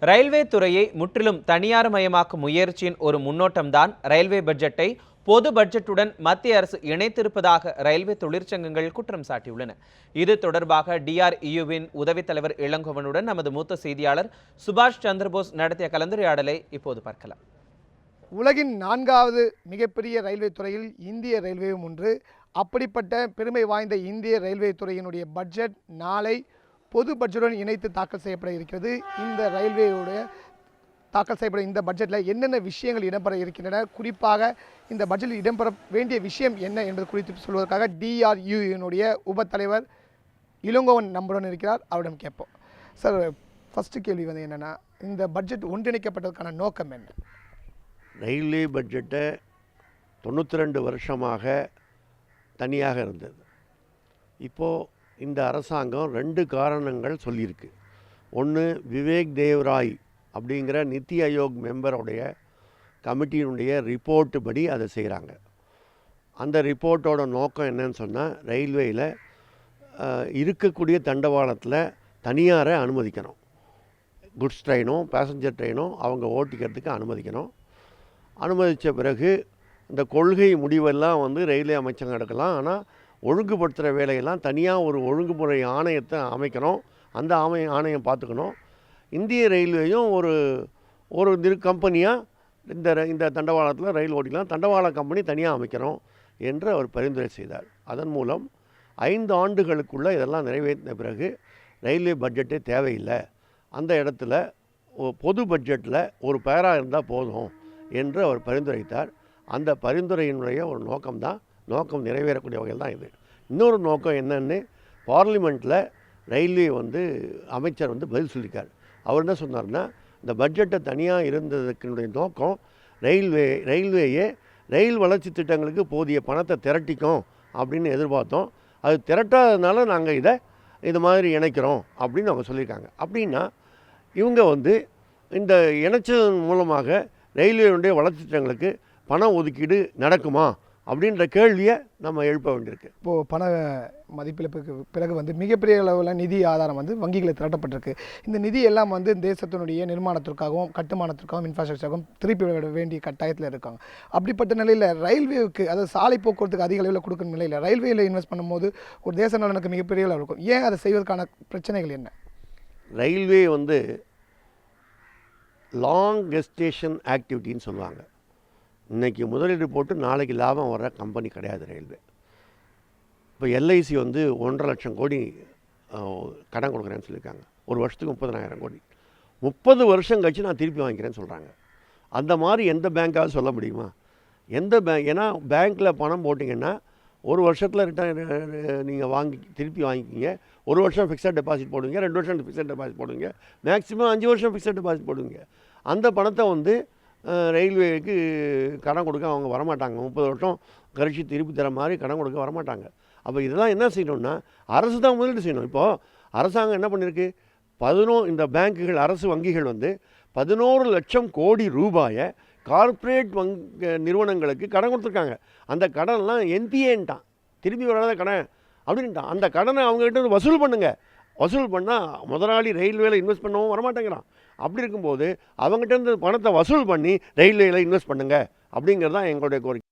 Railway துறையை முற்றிலும் தனியார் மயமாக்கும் முயற்சியின் ஒரு முன்னோட்டம்தான் ரயில்வே பட்ஜெட்டை பொது பட்ஜெட்டுடன் மத்திய அரசு இணைத்திருப்பதாக ரயில்வே தொழிற்சங்கங்கள் குற்றம் சாட்டியுள்ளன. இது தொடர்பாக டிஆர்இயுவின் உதவித் தலைவர் இளங்கோவனுடன் நமது மூத்த செய்தியாளர் சுபாஷ் சந்திரபோஸ் நடத்திய கலந்துரையாடலை இப்போது பார்க்கலாம். உலகின் நான்காவது மிகப்பெரிய ரயில்வே துறையில் இந்திய ரயில்வேவும் ஒன்று. அப்படிப்பட்ட பெருமை வாய்ந்த இந்திய ரயில்வே துறையினுடைய பட்ஜெட் நாளை பொது பட்ஜெட்டுடன் இணைத்து தாக்கல் செய்யப்பட இருக்கிறது. இந்த ரயில்வேயுடைய தாக்கல் செய்யப்பட இந்த பட்ஜெட்டில் என்னென்ன விஷயங்கள் இடம்பெற இருக்கின்றன? குறிப்பாக இந்த பட்ஜெட்டில் இடம்பெற வேண்டிய விஷயம் என்ன என்பது குறித்து சொல்வதற்காக டிஆர்யூனுடைய உப தலைவர் இளங்கோவன் நம்பருடன் இருக்கிறார். அவரிடம் கேட்போம். சார் ஃபஸ்ட்டு கேள்வி வந்து என்னென்னா இந்த பட்ஜெட் ஒன்றிணைக்கப்பட்டதற்கான நோக்கம் என்ன? ரயில்வே பட்ஜெட்டை தொண்ணூற்றி ரெண்டு வருஷமாக தனியாக இருந்தது. இப்போது இந்த அரசாங்கம் ரெண்டு காரணங்கள் சொல்லியிருக்கு. ஒன்று விவேக் தேவ்ராய் அப்படிங்கிற நித்தி ஆயோக் மெம்பருடைய கமிட்டியினுடைய ரிப்போர்ட்டு படி அதை செய்கிறாங்க அந்த ரிப்போர்ட்டோட நோக்கம் என்னன்னு சொன்னால் ரயில்வேயில் இருக்கக்கூடிய தண்டவாளத்தில் தனியாரை அனுமதிக்கணும். குட்ஸ் ட்ரெயினும் பேசஞ்சர் ட்ரெயினும் அவங்க ஓட்டிக்கிறதுக்கு அனுமதிக்கணும். அனுமதித்த பிறகு இந்த கொள்கை முடிவெல்லாம் வந்து ரயில்வே அமைச்சகம் எடுக்கலாம். ஆனால் ஒழுங்குபடுத்துகிற வேலையெல்லாம் தனியாக ஒரு ஒழுங்குமுறை ஆணையத்தை அமைக்கணும். அந்த ஆமை ஆணையம் பார்த்துக்கணும். இந்திய ரயில்வேயும் ஒரு ஒரு திரு கம்பெனியாக இந்த இந்த தண்டவாளத்தில் ரயில் ஓட்டிக்கலாம். தண்டவாள கம்பெனி தனியாக அமைக்கணும் என்று அவர் பரிந்துரை செய்தார். அதன் மூலம் ஐந்து ஆண்டுகளுக்குள்ளே இதெல்லாம் நிறைவேற்றின பிறகு ரயில்வே பட்ஜெட்டே தேவையில்லை. அந்த இடத்துல பொது பட்ஜெட்டில் ஒரு பேரா இருந்தால் போதும் என்று அவர் பரிந்துரைத்தார். அந்த பரிந்துரையினுடைய ஒரு நோக்கம்தான் நோக்கம் நிறைவேறக்கூடிய வகையில் தான் இது. இன்னொரு நோக்கம் என்னன்னு பார்லிமெண்ட்டில் ரயில்வே வந்து அமைச்சர் வந்து பதில் சொல்லியிருக்கார். அவர் என்ன சொன்னார்னா இந்த பட்ஜெட்டை தனியாக இருந்ததுக்கினுடைய நோக்கம் ரயில்வே ரயில்வேயே ரயில் வளர்ச்சி திட்டங்களுக்கு போதிய பணத்தை திரட்டிக்கும் அப்படின்னு எதிர்பார்த்தோம். அது திரட்டாததுனால நாங்கள் இதை இது மாதிரி இணைக்கிறோம் அப்படின்னு அவங்க சொல்லியிருக்காங்க. அப்படின்னா இவங்க வந்து இந்த இணைச்சதன் மூலமாக ரயில்வேனுடைய வளர்ச்சி திட்டங்களுக்கு பண ஒதுக்கீடு நடக்குமா? அப்படின்ற கேள்வியை நம்ம எழுப்ப வேண்டியிருக்கு. இப்போது பண மதிப்பிழப்புக்கு பிறகு வந்து மிகப்பெரிய அளவில் நிதி ஆதாரம் வந்து வங்கிகளில் திரட்டப்பட்டிருக்கு. இந்த நிதி எல்லாம் வந்து தேசத்தினுடைய நிர்மாணத்திற்காகவும் கட்டுமானத்திற்காகவும் இன்ஃப்ராஸ்ட்ரக்சருக்கும் திருப்பி விட வேண்டிய கட்டாயத்தில் இருக்காங்க. அப்படிப்பட்ட நிலையில் ரயில்வேவுக்கு அதாவது சாலை போக்குவரத்துக்கு அதிக அளவில் கொடுக்கும் நிலையில் ரயில்வேயில் இன்வெஸ்ட் பண்ணும்போது ஒரு தேச நலனுக்கு மிகப்பெரிய அளவு இருக்கும். ஏன் அதை செய்வதற்கான பிரச்சனைகள் என்ன? ரயில்வே வந்து லாங் கெஸ்டேஷன் ஆக்டிவிட்டின்னு சொல்லுவாங்க. இன்றைக்கி முதலீடு போட்டு நாளைக்கு லாபம் வர கம்பெனி கிடையாது ரயில்வே. இப்போ எல்ஐசி வந்து ஒன்றரை லட்சம் கோடி கடன் கொடுக்குறேன்னு சொல்லியிருக்காங்க. ஒரு வருஷத்துக்கு முப்பதனாயிரம் கோடி. முப்பது வருஷம் கழிச்சு நான் திருப்பி வாங்கிக்கிறேன்னு சொல்கிறாங்க அந்த மாதிரி எந்த பேங்க்காவது சொல்ல முடியுமா? எந்த பேங்க் ஏன்னா பேங்க்கில் பணம் போட்டிங்கன்னா ஒரு வருஷத்தில் ரிட்டர்ன் நீங்கள் வாங்கி திருப்பி வாங்கிக்கிங்க. ஒரு வருஷம் ஃபிக்ஸட் டெபாசிட் போடுவீங்க ரெண்டு வருஷம் ஃபிக்ஸட் டெபாசிட் போடுவீங்க. மேக்ஸிமம் அஞ்சு வருஷம் ஃபிக்ஸட் டெபாசிட் போடுவீங்க. அந்த பணத்தை வந்து ரயில்வேக்கு கடன் கொடுக்க அவங்க வரமாட்டாங்க. முப்பது வருஷம் கழிச்சு திருப்பி தர மாதிரி கடன் கொடுக்க வரமாட்டாங்க. அப்போ இதெல்லாம் என்ன செய்யணும்னா அரசு தான் முதலீடு செய்யணும். இப்போது அரசாங்கம் என்ன பண்ணியிருக்கு பதினோ இந்த பேங்க்குகள் அரசு வங்கிகள் வந்து பதினோரு லட்சம் கோடி ரூபாயை கார்ப்பரேட் வங் நிறுவனங்களுக்கு கடன் கொடுத்துருக்காங்க. அந்த கடன்லாம் என்பிஏன்ட்டான் திரும்பி வராத கடன் அப்படின்ட்டான். அந்த கடனை அவங்ககிட்ட வந்து வசூல் பண்ணுங்க. வசூல் பண்ணால் முதலாளி ரயில்வேல இன்வெஸ்ட் பண்ணவும் வரமாட்டேங்கிறான். அப்படி இருக்கும்போது அவங்ககிட்ட இருந்து பணத்தை வசூல் பண்ணி ரயில்வேல இன்வெஸ்ட் பண்ணுங்க அப்படிங்கிறது தான் எங்களுடைய கோரிக்கை.